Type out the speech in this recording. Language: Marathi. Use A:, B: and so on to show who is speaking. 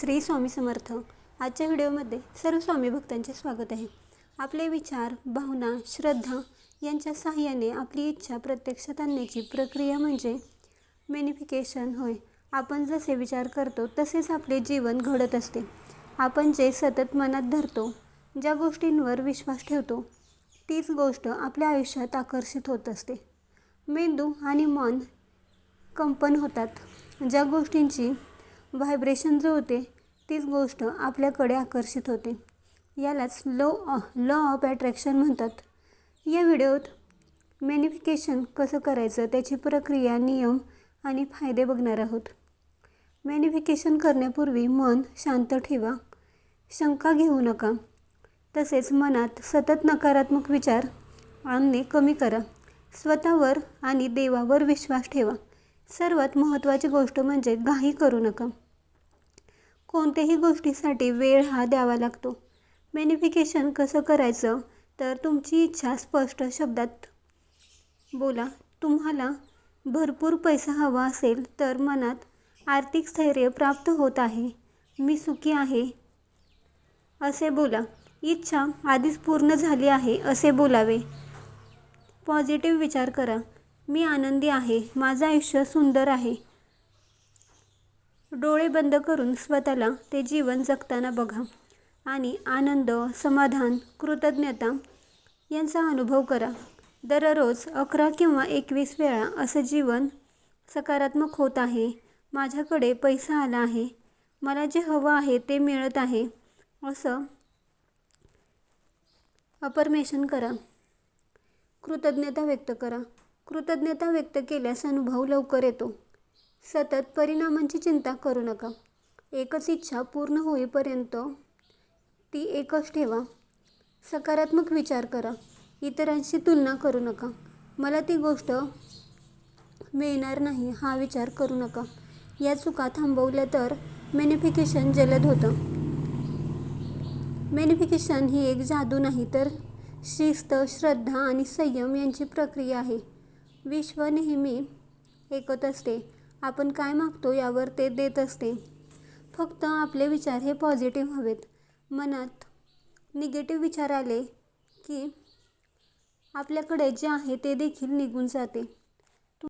A: श्री स्वामी समर्थ. आजच्या व्हिडिओमध्ये सर्व स्वामी भक्तांचे स्वागत आहे. आपले विचार भावना श्रद्धा यांच्या साहाय्याने आपली इच्छा प्रत्यक्षात आणण्याची प्रक्रिया म्हणजे मेनिफिकेशन होय. आपण जसे विचार करतो तसेच आपले जीवन घडत असते. आपण जे सतत मनात धरतो ज्या गोष्टींवर विश्वास ठेवतो तीच गोष्ट आपल्या आयुष्यात आकर्षित होत असते. मेंदू आणि मन कंपन होतात. ज्या गोष्टींची व्हायब्रेशन जुळते तीच गोष्ट आपल्याकडे आकर्षित होते. यालाच लो लॉ ऑफ ॲट्रॅक्शन म्हणतात. या व्हिडिओत मॅनिफिकेशन कसं करायचं त्याची प्रक्रिया नियम आणि फायदे बघणार आहोत. मॅनिफिकेशन करण्यापूर्वी मन शांत ठेवा. शंका घेऊ नका. तसेच मनात सतत नकारात्मक विचार आणणे कमी करा. स्वतःवर आणि देवावर विश्वास ठेवा. सर्वात महत्त्वाची गोष्ट म्हणजे घाई करू नका. कोणत्याही गोष्टीसाठी वेळ हा द्यावा लागतो. मॅनिफिकेशन कसं करायचं? तर तुमची इच्छा स्पष्ट शब्दात बोला. तुम्हाला भरपूर पैसा हवा असेल तर मनात आर्थिक स्थैर्य प्राप्त होत आहे. मी सुखी आहे. असे बोला. इच्छा आधीच पूर्ण झाली आहे असे बोलावे. पॉझिटिव्ह विचार करा. मी आनंदी आहे. माझं आयुष्य सुंदर आहे. डोळे बंद करून स्वतःला ते जीवन जगताना बघा. आणि आनंद समाधान कृतज्ञता यांचा अनुभव करा. दररोज अकरा किंवा एकवीस वेळा असं जीवन सकारात्मक होत आहे. माझ्याकडे पैसा आला आहे. मला जे हवं आहे ते मिळत आहे. असं अपरमेशन करा. कृतज्ञता व्यक्त करा. कृतज्ञता व्यक्त केल्यास अनुभव लवकर येतो. सतत परिणामांची चिंता करू नका. एकच इच्छा पूर्ण होईपर्यंत ती एकच ठेवा. सकारात्मक विचार करा. इतरांशी तुलना करू नका. मला ती गोष्ट मिळणार नाही हा विचार करू नका. या चुका थांबवल्या तर मॅनिफिकेशन जलद होतं. मॅनिफिकेशन ही एक जादू नाही तर शिस्त श्रद्धा आणि संयम यांची प्रक्रिया आहे. विश्व नेहमी ऐकत असते. आपण काय मागतो यावर ते देत असते. फक्त आपले विचार हे पॉझिटिव्ह हवेत. मनात निगेटिव्ह विचार आले की आपल्याकडे जे आहे ते देखील निघून जाते.